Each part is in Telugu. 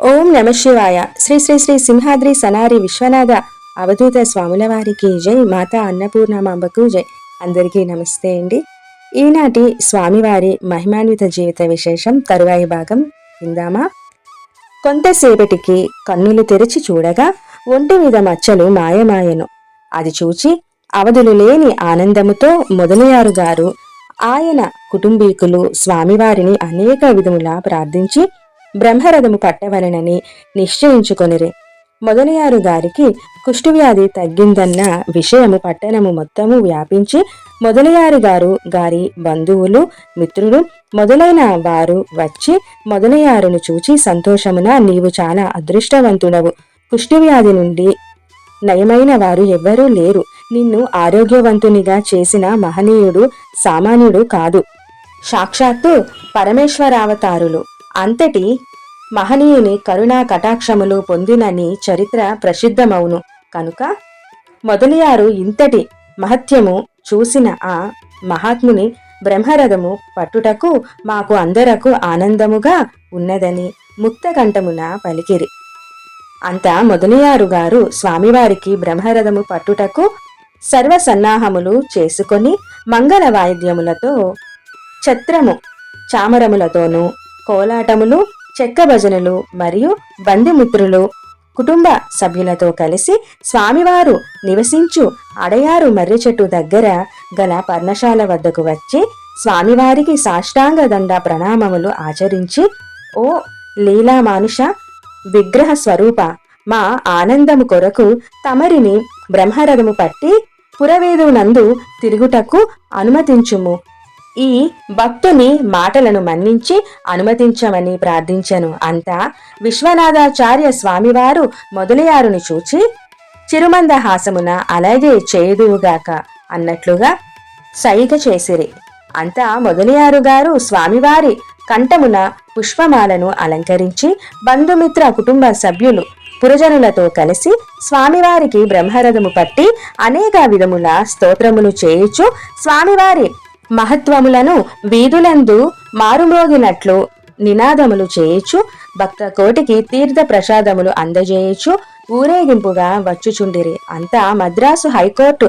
ఓం నమ శివాయ. శ్రీ శ్రీ శ్రీ సింహాద్రి సనారి విశ్వనాథ అవధూత స్వాముల వారికి జై. మాతా అన్నపూర్ణమాంబకు జై. అందరికీ నమస్తే అండి. ఈనాటి స్వామివారి మహిమాన్విత జీవిత విశేషం తరువాయి భాగం విందామా? కొంతసేపటికి కన్నులు తెరిచి చూడగా ఒంటి మీద మచ్చలు మాయమాయను. అది చూచి అవధులు లేని ఆనందముతో మొదలయారు గారు. ఆయన కుటుంబీకులు స్వామివారిని అనేక విధములా ప్రార్థించి బ్రహ్మరథము పట్టవలనని నిశ్చయించుకొనిరి. మొదలయారు గారికి కుష్ఠవ్యాధి తగ్గిందన్న విషయము పట్టణము మొత్తము వ్యాపించి మొదలయారు గారు గారి బంధువులు మిత్రులు మొదలైన వారు వచ్చి మొదలయారును చూచి సంతోషమున నీవు చాలా అదృష్టవంతుడవు. కుష్ఠవ్యాధి నుండి నయమైన వారు ఎవ్వరూ లేరు. నిన్ను ఆరోగ్యవంతునిగా చేసిన మహనీయుడు సామాన్యుడు కాదు. సాక్షాత్తు పరమేశ్వరావతారులు. అంతటి మహనీయుని కరుణా కటాక్షములు పొందినని చరిత్ర ప్రసిద్ధమవును. కనుక మొదలియారు ఇంతటి మహత్యము చూసిన ఆ మహాత్ముని బ్రహ్మరథము పట్టుటకు మాకు అందరకు ఆనందముగా ఉన్నదని ముక్తకంఠమున పలికిరి. అంత మొదలియారు గారు స్వామివారికి బ్రహ్మరథము పట్టుటకు సర్వ సన్నాహములు చేసుకొని మంగళ వాయిద్యములతో ఛత్రము చామరములతోనూ కోలాటములు చెక్క భజనలు మరియు బంధుమిత్రులు కుటుంబ సభ్యులతో కలిసి స్వామివారు నివసించు అడయారు మర్రి చెట్టు దగ్గర గల పర్ణశాల వద్దకు వచ్చి స్వామివారికి సాష్టాంగ దండ ప్రణామములు ఆచరించి ఓ లీలా మానుష విగ్రహ స్వరూప మా ఆనందము కొరకు తమరిని బ్రహ్మరథము పట్టి పురవేదునందు తిరుగుటకు అనుమతించుము. ఈ భక్తుని మాటలను మన్నించి అనుమతించమని ప్రార్థించను. అంతా విశ్వనాథాచార్య స్వామివారు మొదలయారుని చూచి చిరుమందహాసమున అలాగే చేదువుగాక అన్నట్లుగా సైగ చేసిరి. అంతా మొదలయారు గారు స్వామివారి కంఠమున పుష్పమాలను అలంకరించి బంధుమిత్ర కుటుంబ సభ్యులు పురజనులతో కలిసి స్వామివారికి బ్రహ్మరథము పట్టి అనేక విధముల స్తోత్రములు చేయుచు స్వామివారి మహత్వములను వీధులందు మారుమోగినట్లు నినాదములు చేయొచ్చు భక్త కోటికి తీర్థ ప్రసాదములు అందజేయొచ్చు ఊరేగింపుగా వచ్చుచుండిరి. అంతా మద్రాసు హైకోర్టు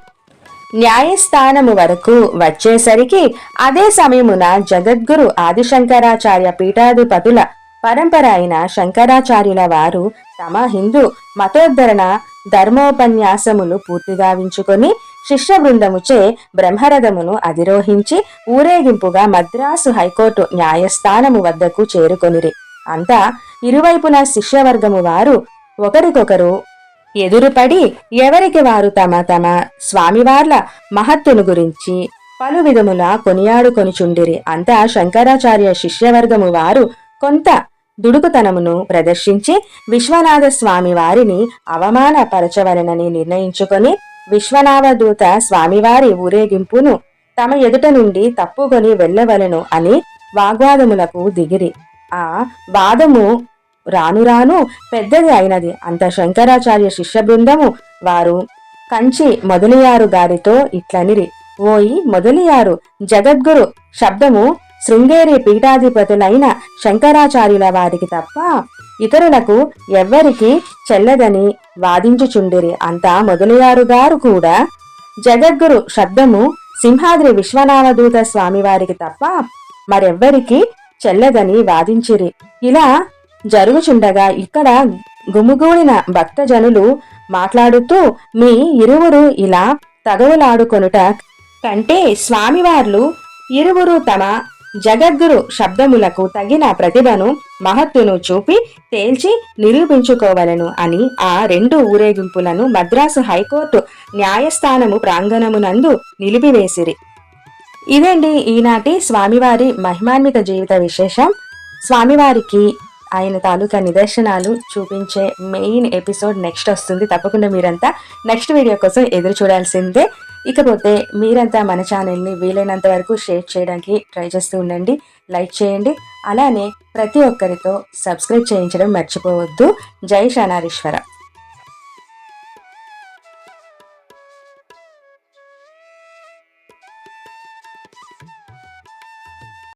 న్యాయస్థానము వరకు వచ్చేసరికి అదే సమయమున జగద్గురు ఆదిశంకరాచార్య పీఠాధిపతుల పరంపర అయిన శంకరాచార్యుల వారు తమ హిందూ మతోద్ధరణ ధర్మోపన్యాసములు పూర్తిగావించుకొని శిష్య బృందముచే బ్రహ్మరథమును అధిరోహించి ఊరేగింపుగా మద్రాసు హైకోర్టు న్యాయస్థానము వద్దకు చేరుకొనిరి. అంతా ఇరువైపున శిష్యవర్గము వారు ఒకరికొకరు ఎదురుపడి ఎవరికి వారు తమ తమ స్వామివార్ల మహత్తును గురించి పలు విధముల కొనియాడుకొనిచుండిరి. అంతా శంకరాచార్య శిష్యవర్గము వారు కొంత దుడుకుతనమును ప్రదర్శించి విశ్వనాథ స్వామి వారిని అవమానపరచవలనని నిర్ణయించుకొని విశ్వనాథదూత స్వామివారి ఊరేగింపును తమ ఎదుట నుండి తప్పుకొని వెళ్ళవలను అని వాగ్వాదములకు దిగిరి. ఆ వాదము రాను రాను పెద్దది అయినది. అంత శంకరాచార్య శిష్య బృందము వారు కంచి మొదలియారు గారితో ఇట్లనిరి. ఓయి మొదలియారు. జగద్గురు శబ్దము శృంగేరి పీఠాధిపతులైన శంకరాచార్యుల వారికి తప్ప ఇతరులకు ఎవ్వరికి చెల్లదని వాదించుచుండిరి అంతా మొదలయారు గారు కూడా. జగద్గురు శబ్దము సింహాద్రి విశ్వనామదూత స్వామివారికి తప్ప మరెవ్వరికి చెల్లదని వాదించిరి. ఇలా జరుగుచుండగా ఇక్కడ గుమిగూడిన భక్తజనులు మాట్లాడుతూ మీ ఇరువురు ఇలా తగవులాడుకొనుట కంటే స్వామివార్లు ఇరువురు తమ జగద్గురు శబ్దములకు తగిన ప్రతిభను మహత్తును చూపి తేల్చి నిరూపించుకోవలను అని ఆ రెండు ఊరేగింపులను మద్రాసు హైకోర్టు న్యాయస్థానము ప్రాంగణమునందు నిలిపివేసిరి. ఇదండి ఈనాటి స్వామివారి మహిమాన్విత జీవిత విశేషం. స్వామివారికి ఆయన తాలూకా నిదర్శనాలు చూపించే మెయిన్ ఎపిసోడ్ నెక్స్ట్ వస్తుంది. తప్పకుండా మీరంతా నెక్స్ట్ వీడియో కోసం ఎదురు చూడాల్సిందే. ఇకపోతే మీరంతా మన ఛానల్ని వీలైనంత వరకు షేర్ చేయడానికి ట్రై చేస్తూ ఉండండి. లైక్ చేయండి. అలానే ప్రతి ఒక్కరితో సబ్స్క్రైబ్ చేయించడం మర్చిపోవద్దు. జై శానారీశ్వర.